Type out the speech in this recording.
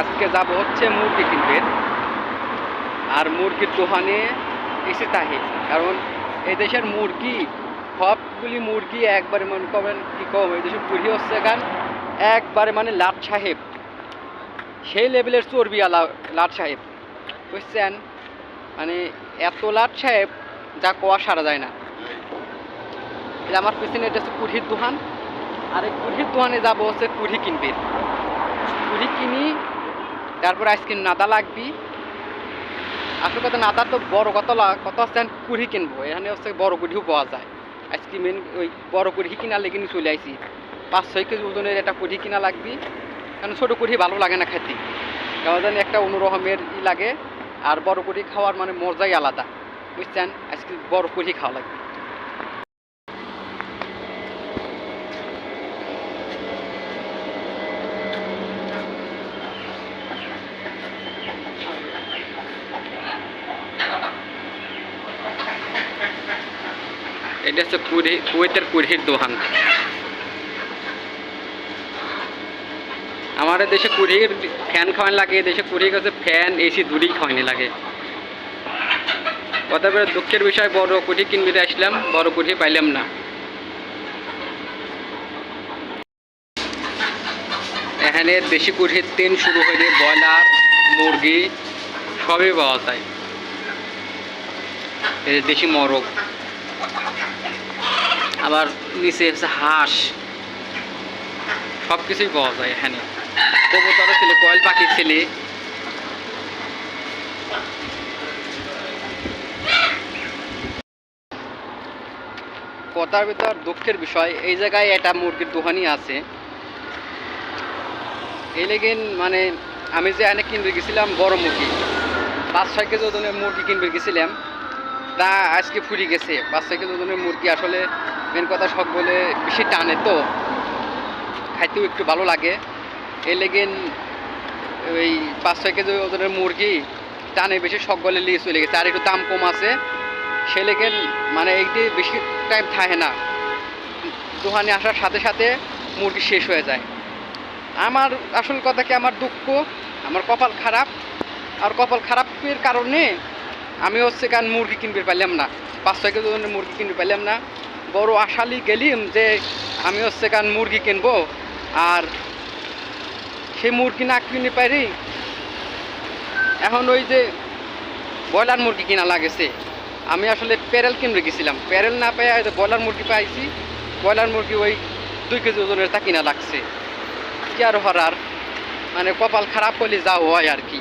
আজকে যাব হচ্ছে মুরগি কিনতে আর মুরগির দোকানে এসে তাহে, কারণ এই দেশের মুরগি, সবগুলি মুরগি একবারে মনে করেন কি কম এই দেশের পুরি হচ্ছে এখান একবারে মানে লাট সাহেব। সেই লেভেলের চর্বি আলা লাট সাহেব। বুঝছেন? মানে এত লাট সাহেব, যা কোয়া সারা যায় না। এটা আমার পিছনে এটা হচ্ছে কুড়ির দোকান। আর এই কুড়ির দোকানে যাব হচ্ছে কুড়ি কিনবে। কুড়ি কিনি তারপর আইসক্রিম নাদা লাগবি। আসল কথা নাদা তো বড় কত কত আছে কুড়ি কিনবো। এখানে হচ্ছে বড় কুড়িও পাওয়া যায়। আইসক্রিম ওই বড় কুড়ি কিনা লেগে নিয়ে চলে আইসি পাঁচ, ছয় কেজি ওজনের একটা কুড়ি কিনা লাগবি। কারণ ছোটো কুড়ি ভালো লাগে না খেতে। কেমন জানি একটা অন্যরকমের ই লাগে। আর বড় কুড়ি খাওয়ার মানে মজাই আলাদা। বুঝছেন? আজকে বড় কুড়ি খাওয়া লাগবে। এটা হচ্ছে কুড়ি কুয়েতের কুড়ির দোকান আমাদের দেশে কুড়ির ফ্যান খাওয়ান লাগে, দেশে কুড়ি কাছে ফ্যান, এসি দুটোই খাওয়ানি লাগে। বলে দুঃখের বিষয়, বড় কুঠি কিনবিতে আসলাম, বড় কুঠি পাইলাম না। এখানে দেশি কুঠির তেল শুরু হইলে ব্রয়লার, মুরগি, সবই পাওয়া যায়। দেশি মরগ। আবার নিচে হচ্ছে হাঁস। সব কিছুই পাওয়া যায় এখানে। কবুতরও ছেলে, কয়েল পাখির ছেলে। কথার ভিতর দুঃখের বিষয়, এই জায়গায় একটা মুরগির দোকানই আছে। এই লেগেন মানে আমি যে এনে কিনবে গেছিলাম বড় মুরগি, পাঁচ ছয় কেজি ওজনের মুরগি কিনবে গেছিলাম। তা আজকে ফুরি গেছে, পাঁচ ছয় কেজি ওজনের মুরগি আসলে মেন কথা সব বলে বেশি টানে তো। খাইতেও একটু ভালো লাগে। এই লেগেন ওই পাঁচ, ছয় কেজি ওজনের মুরগি টানে বেশি, সব বলে নিয়ে চলে গেছে। আর একটু দাম কম আছে। সে লেগেন মানে এইটি বেশি টাইম থাকে না। দোকানে আসার সাথে সাথে মুরগি শেষ হয়ে যায়। আমার আসল কথা কি, আমার দুঃখ, আমার কপাল খারাপ। আর কপাল খারাপের কারণে আমি হচ্ছে কান মুরগি কিনতে পারলাম না। পাঁচ, ছয় কেজি ওজনের মুরগি কিনতে পারলাম না। বড় আশালি গেলিম যে আমি হচ্ছে কান মুরগি কিনবো। আর সেই মুরগি না কিনে পারি, এখন ওই যে ব্রয়লার মুরগি কিনা লাগেছে। আমি আসলে প্যারেল কিনতে গেছিলাম। প্যারেল না পেয়ে যে ব্রয়লার মুরগি পাইছি, ব্রয়লার মুরগি ওই দুই কেজি ওজনের তা কিনা লাগছে। কি আর হরার মানে কপাল খারাপ হলে যাও হয় আর কি।